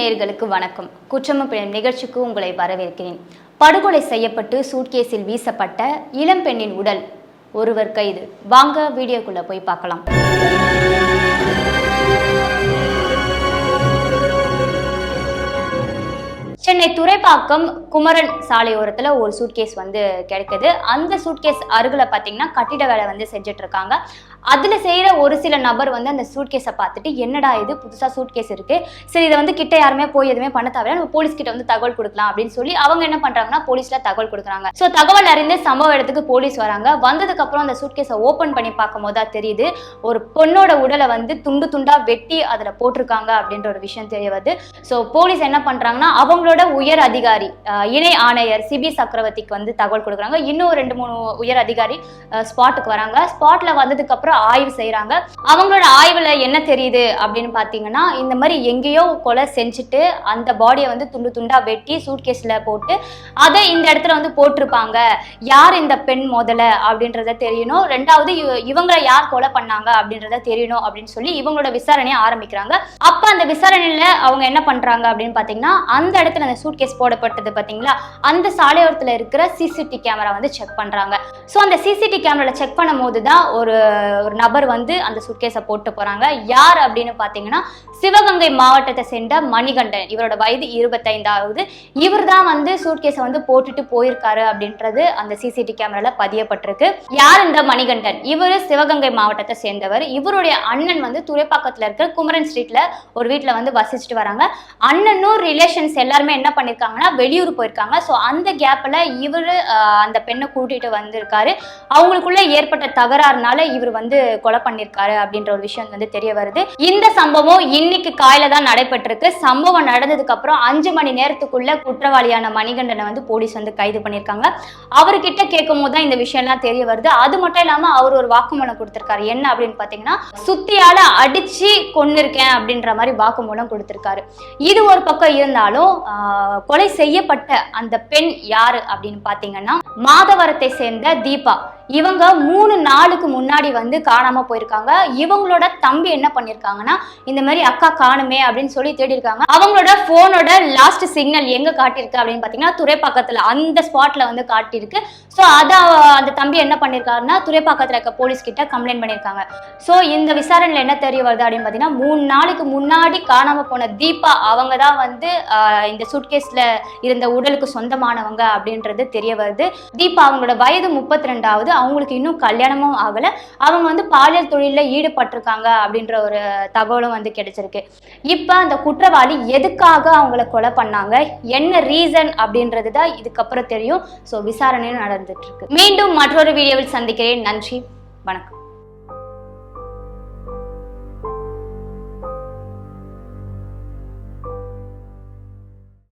நேயர்களுக்கு வணக்கம். குற்றமும் பிழை நிகழ்ச்சிக்கு உங்களை வரவேற்கிறேன். படுகொலை செய்யப்பட்டு சூட்கேஸில் வீசப்பட்ட இளம்பெண்ணின் உடல். ஒருவர் கைது. வாங்க வீடியோக்குள்ள போய் பார்க்கலாம். சென்னை துறைப்பாக்கம் குமரன் சாலையோரத்தில் ஒரு சூட்கேஸ் வந்து கிடைக்குது அந்த சூட்கேஸ் அருகில் பார்த்தீங்கன்னா கட்டிட வேலை வந்து செஞ்சுட்டு இருக்காங்க அதில் செய்கிற ஒரு சில நபர் வந்து அந்த சூட்கேஸை பார்த்துட்டு என்னடா இது? புதுசாக சூட்கேஸ் இருக்கு. சரி இதை வந்து கிட்ட யாருமே போய் எதுவுமே பண்ண தேவையில்ல. நம்ம போலீஸ் கிட்ட வந்து தகவல் கொடுக்கலாம். அப்படின்னு சொல்லி அவங்க என்ன பண்றாங்கன்னா போலீஸ்ல தகவல் கொடுக்குறாங்க. ஸோ தகவல் அறிந்து சம்பவ இடத்துக்கு போலீஸ் வராங்க. வந்ததுக்கு அப்புறம் அந்த சூட்கேஸை ஓப்பன் பண்ணி பார்க்கும் போது தான் தெரியுது ஒரு பொண்ணோட உடலை வந்து துண்டு துண்டா வெட்டி அதில் போட்டிருக்காங்க அப்படின்ற ஒரு விஷயம் தெரிய வருது. ஸோ போலீஸ் என்ன பண்றாங்கன்னா அவங்களோட உயர் அதிகாரி இணை ஆணையர் சிபி சக்கரவர்த்திக்கு வந்து தகவல் கொடுக்குறாங்க. இன்னும் ரெண்டு மூணு உயர் அதிகாரி ஸ்பாட்டுக்கு வராங்க. ஸ்பாட்ல வந்ததுக்கு அப்புறம் ஆய்வு செய்யறாங்க அவங்களோட ஆய்வுல என்ன தெரியுது அப்படின்னு பாத்தீங்கன்னா இந்த மாதிரி எங்கேயோ கொலை செஞ்சுட்டு அந்த பாடியை வந்து துண்டு துண்டா வெட்டி சூட்கேஸ்ல போட்டு அதை இந்த இடத்துல வந்து போட்டிருப்பாங்க. யார் இந்த பெண் முதல்ல அப்படின்றத தெரியணும். ரெண்டாவது இவ- இவங்களை யார் கொலை பண்ணாங்க அப்படின்றத தெரியணும் அப்படின்னு சொல்லி இவங்களோட விசாரணையை ஆரம்பிக்கிறாங்க. அப்ப அந்த விசாரணையில அவங்க என்ன பண்றாங்க அப்படின்னு பாத்தீங்கன்னா அந்த இடத்துல அந்த சூட்கேஸ் போடப்பட்டது பாத்தீங்களா அந்த சாலையோரத்துல இருக்கிற சிசிடி கேமரா வந்து செக் பண்றாங்க. ஸோ அந்த சிசிடி கேமராவில் செக் பண்ணும் போது தான் ஒரு ஒரு நபர் வந்து அந்த சூட்கேஸை போட்டு போறாங்க. யார் அப்படின்னு பாத்தீங்கன்னா சிவகங்கை மாவட்டத்தை சேர்ந்த மணிகண்டன். இவரோட வயது இருபத்தைந்தாவது. இவர் தான் வந்து சூட்கேஸை வந்து போட்டுட்டு போயிருக்காரு அப்படின்றது அந்த சிசிடி கேமரால பதியப்பட்டிருக்கு. யார் இந்த மணிகண்டன்? இவர் சிவகங்கை மாவட்டத்தை சேர்ந்தவர். இவருடைய அண்ணன் வந்து துறைப்பாக்கத்தில் இருக்கிற குமரன் ஸ்ட்ரீட்ல ஒரு வீட்டில் வந்து வசிச்சுட்டு வராங்க. அண்ணனும் ரிலேஷன்ஸ் எல்லாருமே என்ன பண்ணிருக்காங்கன்னா வெளியூர் போயிருக்காங்க. ஸோ அந்த கேப்பில் இவர் அந்த பெண்ணை கூட்டிட்டு வந்திருக்காரு. அவங்களுக்குள்ள ஏற்பட்ட தகராறுனால இவர் வந்து கொலை பண்ணியிருக்காரு அப்படின்ற ஒரு விஷயம் வந்து தெரிய வருது. இந்த சம்பவம் இன்னைக்கு காலையில தான் நடைபெற்றிருக்கு. சம்பவம் நடந்ததுக்கு அப்புறம் அஞ்சு மணி நேரத்துக்குள்ள குற்றவாளியான மணிகண்டனை வந்து போலீஸ் வந்து கைது பண்ணியிருக்காங்க அவர்கிட்ட கேட்கும் போது தான் இந்த விஷயம்லாம் தெரிய வருது. அது மட்டும் இல்லாம அவர் ஒரு வாக்குமூலம் கொடுத்திருக்காரு. என்ன அப்படின்னு பாத்தீங்கன்னா சுத்தியால அடிச்சு கொன்னிருக்கேன் அப்படின்ற மாதிரி வாக்குமூலம் கொடுத்திருக்காரு. இது ஒரு பக்கம் இருந்தாலும் ஆஹ், கொலை செய்யப்பட்ட அந்த பெண் யாரு அப்படின்னு பாத்தீங்கன்னா மாதவரத்தை சேர்ந்த தீபா. இவங்க மூணு நாளுக்கு முன்னாடி வந்து காணாம போயிருக்காங்க. இவங்களோட தம்பி என்ன பண்ணிருக்காங்கன்னா இந்த மாதிரி அக்கா காணுமே அப்படின்னு சொல்லி தேடி இருக்காங்க அவங்களோட போனோட லாஸ்ட் சிக்னல் எங்க காட்டியிருக்கு அப்படின்னு பாத்தீங்கன்னா துறைப்பாக்கத்துல அந்த ஸ்பாட்ல வந்து காட்டியிருக்கு. ஸோ அதை அந்த தம்பி என்ன பண்ணிருக்காருன்னா துறைப்பாக்கத்துல இருக்க போலீஸ் கிட்ட கம்ப்ளைண்ட் பண்ணியிருக்காங்க ஸோ இந்த விசாரணையில என்ன தெரிய வருது அப்படின்னு பாத்தீங்கன்னா மூணு நாளுக்கு முன்னாடி காணாம போன தீபா அவங்க தான் வந்து இந்த சுட்கேஸ்ல இருந்த உடலுக்கு சொந்தமானவங்க அப்படின்றது தெரிய வருது. தீபா அவங்களோட வயது முப்பத்தி ரெண்டாவது அவங்களுக்கு இன்னும் கல்யாணமும் ஆகல. அவங்க வந்து பாலியல் தொழிலில் ஈடுபட்டிருக்காங்க அப்படின்ற ஒரு தகவலும் வந்து கிடைச்சிருக்கு. இப்போ அந்த குற்றவாளி எதுக்காக அவங்கள கொலை பண்ணாங்க? என்ன ரீசன் அப்படின்றது தான் இதுக்கப்புறம் தெரியும். ஸோ விசாரணையும் நடந்துட்டு இருக்கு. மீண்டும் மற்றொரு வீடியோவில் சந்திக்கிறேன். நன்றி. வணக்கம்.